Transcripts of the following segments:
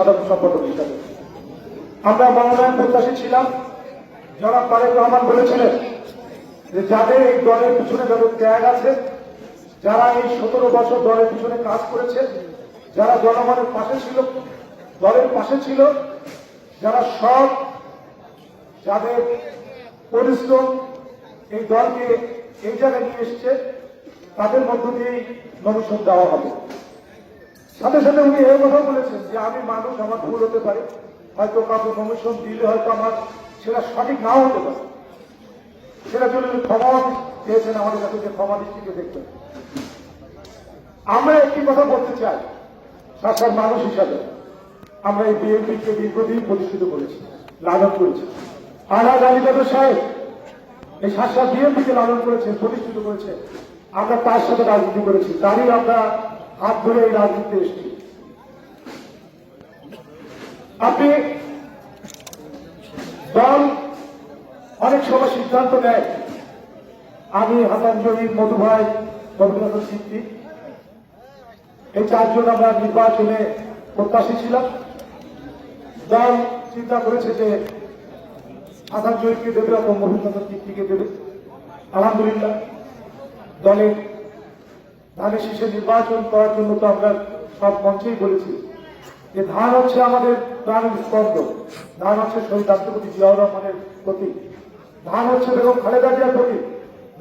সাধারণ সম্পাদক হিসাবে। আমরা মনোনয়ন প্রত্যাশী ছিলাম। যারা তারেক রহমান বলেছিলেন যে যাদের এই দলের পিছনে যাদের ত্যাগ আছে, যারা এই সতেরো বছর দলের পিছনে কাজ করেছে, যারা জনগণের পাশে ছিল, দলের পাশে ছিল, যারা সব যাদের পরিশ্রম এই দলকে এই জায়গায় নিয়ে এসছে, তাদের মধ্য দিয়েই নমিশন দেওয়া হবে। সাথে সাথে উনি এই কথা বলেছেন যে আমি মানুষ, আমার ভুল হতে পারে। হয়তো কাউকে কমিশন দিলে হয়তো আমার সেটা সঠিক নাও হতে পারে। সেটা জন্য ক্ষমা চেয়েছেন আমাদের কাছে যে ক্ষমা দৃষ্টিকে দেখবেন। আমরা একটি কথা বলতে চাই শাসক মানুষ হিসাবে। আমরা এই বিএনপিকে দীর্ঘদিন প্রতিষ্ঠিত করেছি, লালন করেছি। আনাজ আলী দাদা সাহেব, এই শাসক বিএনপিকে লালন করেছেন, প্রতিষ্ঠিত করেছে আমরা তার সাথে রাজনীতি করেছি। তারই আমরা হাত ধরে এই রাজনীতিতে এসেছি আপনি দল অনেক সময় সিদ্ধান্ত নেয়। আমি জহির মধু ভাই রবীন্দ্রনাথ সিদ্ধি এই চারজন আমরা নির্বাচনে প্রত্যাশী ছিলাম। দল চিন্তা করেছে যে জহিরকে দেবে অথবা মহিন্দ্রনাথ সিদ্দিকে দেবে। আলহামদুলিল্লাহ, দলের ধানের শীষে নির্বাচন করার জন্য তো আমরা সব মঞ্চেই বলেছি। যে ধান হচ্ছে আমাদের প্রাণের স্পর্দ ধান হচ্ছে শহীদ রাষ্ট্রপতি জিয়াউর রহমানের প্রতি ধান হচ্ছে বেগম খালেদা জিয়ার প্রতি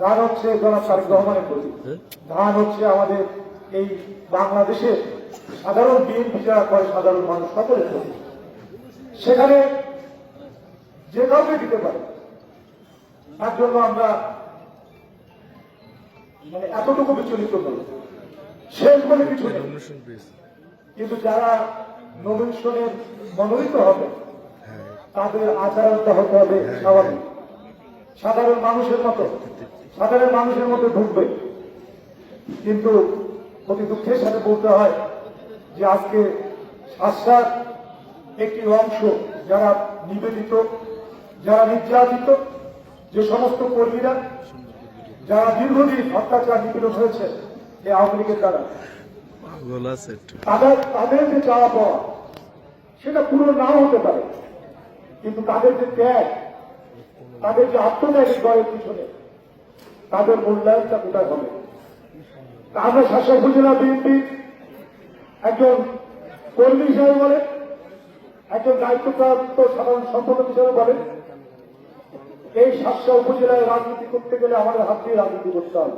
ধান হচ্ছে জনাব তারেক রহমানের প্রতি ধান হচ্ছে আমাদের এই বাংলাদেশের সাধারণ বিএনপি যারা করে, সাধারণ মানুষ সকলের প্রতি সেখানে যে কাউকে দিতে পারে, তার জন্য আমরা মানে এতটুকু বিচলিত নই শেষ বলে কিছু কিন্তু যারা নবীনের মনোনীত হবে তাদের আচরণটা হতে হবে স্বাভাবিক। সাধারণ মানুষের মতো সাধারণ মানুষের মতো ঢুকবে। কিন্তু অতি দুঃখের সাথে বলতে হয় যে আজকে শাসার একটি অংশ যারা নিবেদিত যারা নির্যাতিত যে সমস্ত কর্মীরা যারা দীর্ঘদিন অত্যাচার নিপীড়ন হয়েছে এই আওয়ামী লীগের দ্বারা তাদের তাদের যে চাওয়া পাওয়া সেটা পুরো নাও হতে পারে। কিন্তু তাদের যে ত্যাগ তাদের যে আত্মত্যাগ দলের পিছনে তাদের মূল্যায়নটা কোথায় হবে? আমরা শাসক উপজেলা বিএনপি একজন কর্মী হিসাবে বলে একজন দায়িত্বপ্রাপ্ত সাধারণ সম্পাদক হিসাবে বলে এই শাসা উপজেলায় রাজনীতি করতে গেলে আমাদের হাত দিয়ে রাজনীতি করতে হবে।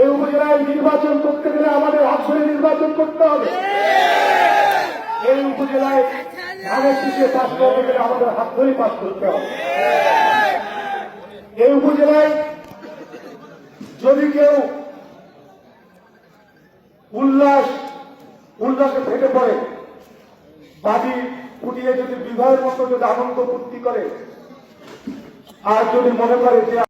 এই উপজেলায় নির্বাচন করতে গেলে আমাদের হাত ধরে নির্বাচন করতে হবে। এই উপজেলায় ধানের শীষে পাশ করতে গেলে আমাদের হাত ধরেই পাশ করতে হবে। এই উপজেলায় যদি কেউ উল্লাস, উল্লাসে ফেটে পড়ে বাড়ি ফুটিয়ে যদি বিবাহের মতো যদি আনন্দ ফুর্তি করে আর যদি মনে করে যে